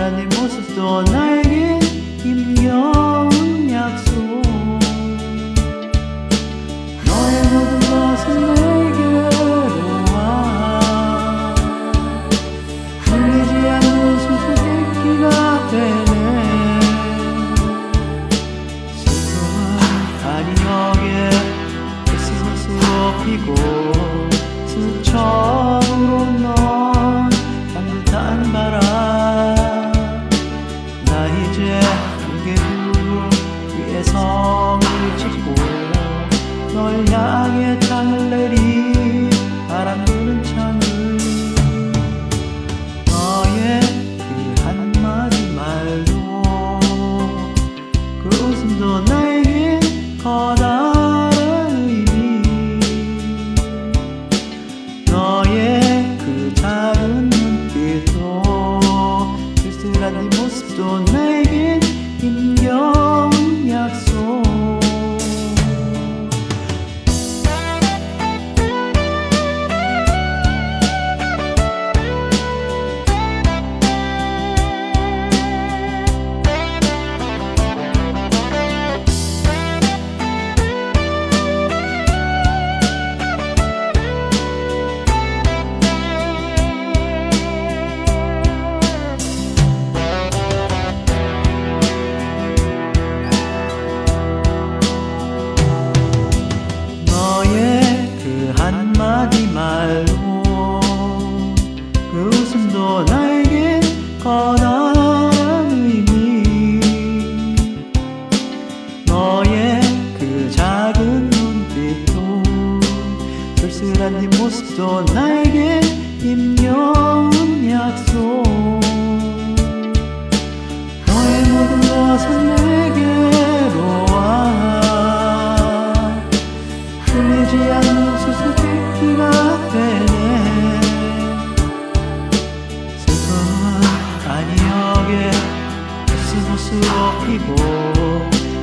모습도 나에게 힘겨운 약속. 너의 모든 것은 내게로 와. 풀리지 않는 수수께끼가 되네. 슬픔은 아니하게 크리스마스로 피고 수처 모습도 나에게 힘겨운 약속. 너의 모든 것은 내게로 와. 풀리지 않는 수수께끼가 되네. 슬픔은 아니하게 스스로 피고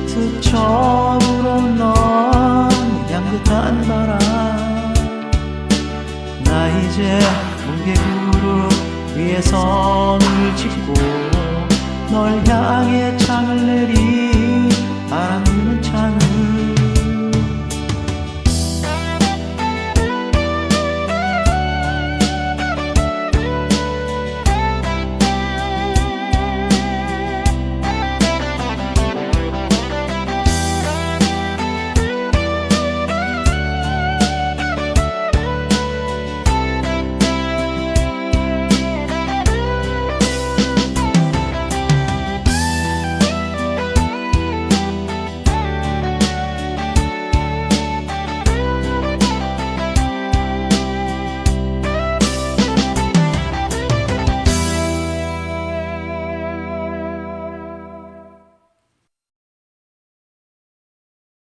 스쳐으로 넌 향긋한 바람. 나 이제 무게구름 위에 성을 짓고 널 향해 창을 내리